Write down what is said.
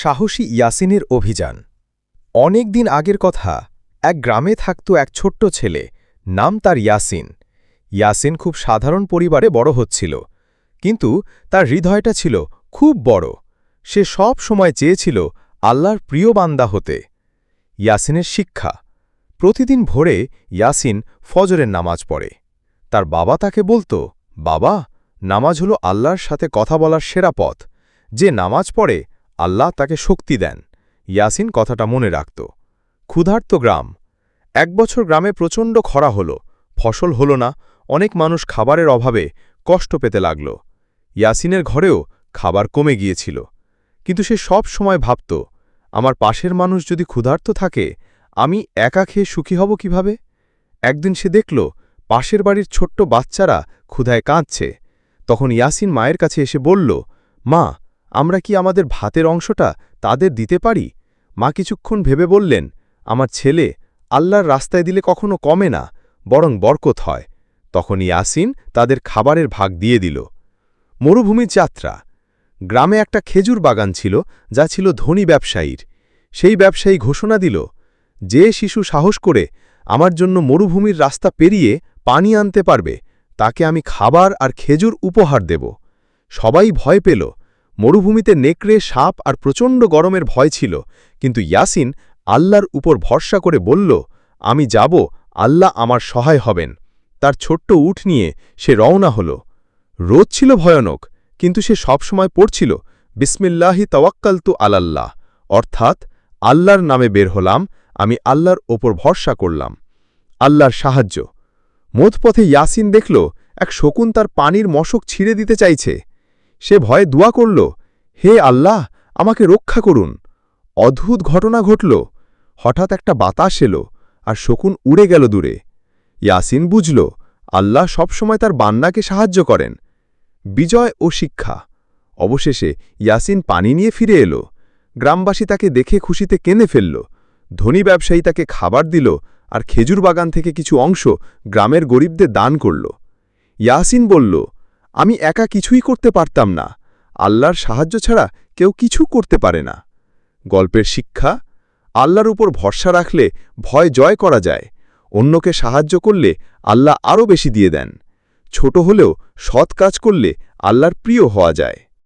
সাহসী ইয়াসিনের অভিযান। অনেক দিন আগের কথা, এক গ্রামে থাকত এক ছোট্ট ছেলে, নাম তার ইয়াসিন। ইয়াসিন খুব সাধারণ পরিবারে বড় হচ্ছিল, কিন্তু তার হৃদয়টা ছিল খুব বড়। সে সব সময় চেয়েছিল আল্লাহর প্রিয় বান্দা হতে। ইয়াসিনের শিক্ষা, প্রতিদিন ভোরে ইয়াসিন ফজরের নামাজ পড়ে। তার বাবা তাকে বলতো, বাবা, নামাজ হলো আল্লাহর সাথে কথা বলার সেরা পথ। যে নামাজ পড়ে আল্লাহ তাকে শক্তি দেন। ইয়াসিন কথাটা মনে রাখত। ক্ষুধার্ত গ্রাম। এক বছর গ্রামে প্রচণ্ড খরা হল। ফসল হল না, অনেক মানুষ খাবারের অভাবে কষ্ট পেতে লাগল। ইয়াসিনের ঘরেও খাবার কমে গিয়েছিল। কিন্তু সে সব সময় ভাবত, আমার পাশের মানুষ যদি ক্ষুধার্ত থাকে, আমি একা খেয়ে সুখী হব কীভাবে? একদিন সে দেখল, পাশের বাড়ির ছোট্ট বাচ্চারা ক্ষুধায় কাঁদছে। তখন ইয়াসিন মায়ের কাছে এসে বলল, মা আমরা কি আমাদের ভাতের অংশটা তাদের দিতে পারি? মা কিছুক্ষণ ভেবে বললেন, আমার ছেলে আল্লাহর রাস্তায় দিলে কখনো কমে না, বরং বরকত হয়। তখন ইয়াসিন তাদের খাবারের ভাগ দিয়ে দিল। মরুভূমির যাত্রা। গ্রামে একটা খেজুর বাগান ছিল, যা ছিল ধনী ব্যবসায়ীর। সেই ব্যবসায়ী ঘোষণা দিল, যে শিশু সাহস করে আমার জন্য মরুভূমির রাস্তা পেরিয়ে পানি আনতে পারবে, তাকে আমি খাবার আর খেজুর উপহার দেব। সবাই ভয় পেল। মরুভূমিতে নেকড়ে, সাপ আর প্রচণ্ড গরমের ভয় ছিল, কিন্তু ইয়াসিন আল্লাহর উপর ভরসা করে বলল, আমি যাব, আল্লাহ আমার সহায় হবেন। তার ছোট্ট উঠ নিয়ে সে রওনা হল। রোদ ছিল ভয়ানক, কিন্তু সে সবসময় পড়ছিল, বিসমিল্লাহি তওয়াক্কালতু আলাল্লাহ। অর্থাৎ, আল্লাহর নামে বের হলাম, আমি আল্লাহর ওপর ভরসা করলাম। আল্লাহর সাহায্য। মোধপথে ইয়াসিন দেখল, এক শকুন তার পানির মশক ছিঁড়ে দিতে চাইছে। সে ভয়ে দোয়া করল, হে আল্লাহ, আমাকে রক্ষা করুন। অদ্ভুত ঘটনা ঘটল। হঠাৎ একটা বাতাস এলো আর শকুন উড়ে গেল দূরে। ইয়াসিন বুঝল, আল্লাহ সবসময় তার বান্নাকে সাহায্য করেন। বিজয় ও শিক্ষা। অবশেষে ইয়াসিন পানি নিয়ে ফিরে এলো। গ্রামবাসী তাকে দেখে খুশিতে কেঁদে ফেলল। ধনী ব্যবসায়ী তাকে খাবার দিল আর খেজুর বাগান থেকে কিছু অংশ গ্রামের গরিবদের দান করল। ইয়াসিন বলল আমি একা কিছুই করতে পারতাম না। আল্লাহর সাহায্য ছাড়া কেউ কিছু করতে পারে না। গল্পের শিক্ষা, আল্লাহর উপর ভরসা রাখলে ভয় জয় করা যায়। অন্যকে সাহায্য করলে আল্লাহ আরও বেশি দিয়ে দেন। ছোট হলেও সৎ কাজ করলে আল্লাহর প্রিয় হওয়া যায়।